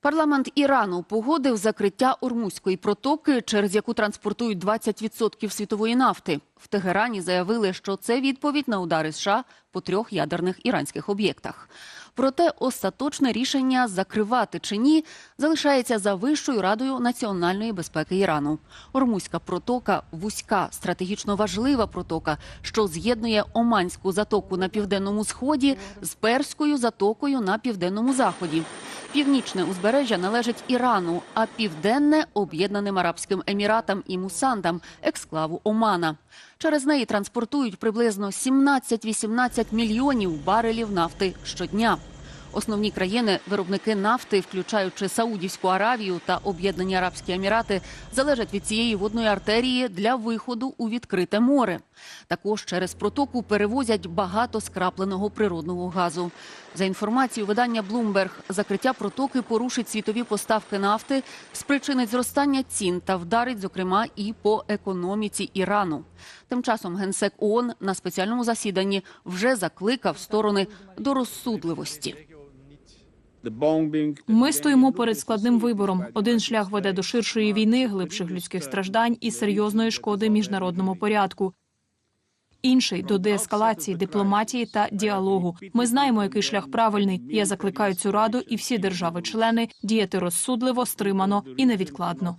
Парламент Ірану погодив закриття Ормузької протоки, через яку транспортують 20% світової нафти. В Тегерані заявили, що це відповідь на удари США по трьох ядерних іранських об'єктах. Проте остаточне рішення закривати чи ні залишається за Вищою радою національної безпеки Ірану. Ормузька протока вузька, стратегічно важлива протока, що з'єднує Оманську затоку на південному сході з Перською затокою на південному заході. Північне узбережжя належить Ірану, а південне об'єднаним Арабським Еміратам і Мусандам, ексклаву Омана. Через неї транспортують приблизно 17-18 мільйонів барелів нафти щодня. Основні країни-виробники нафти, включаючи Саудівську Аравію та Об'єднані Арабські Емірати, залежать від цієї водної артерії для виходу у відкрите море. Також через протоку перевозять багато скрапленого природного газу. За інформацією видання Bloomberg, закриття протоки порушить світові поставки нафти, спричинить зростання цін та вдарить, зокрема, і по економіці Ірану. Тим часом генсек ООН на спеціальному засіданні вже закликав сторони до розсудливості. Ми стоїмо перед складним вибором. Один шлях веде до ширшої війни, глибших людських страждань і серйозної шкоди міжнародному порядку. Інший до деескалації, дипломатії та діалогу. Ми знаємо, який шлях правильний. Я закликаю цю раду і всі держави-члени діяти розсудливо, стримано і невідкладно.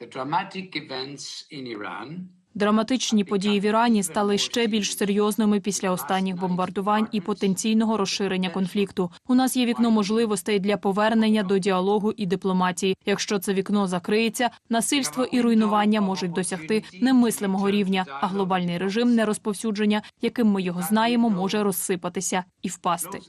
The dramatic events in Iran Драматичні події в Ірані стали ще більш серйозними після останніх бомбардувань і потенційного розширення конфлікту. У нас є вікно можливостей для повернення до діалогу і дипломатії. Якщо це вікно закриється, насильство і руйнування можуть досягти немислимого рівня, а глобальний режим нерозповсюдження, яким ми його знаємо, може розсипатися і впасти.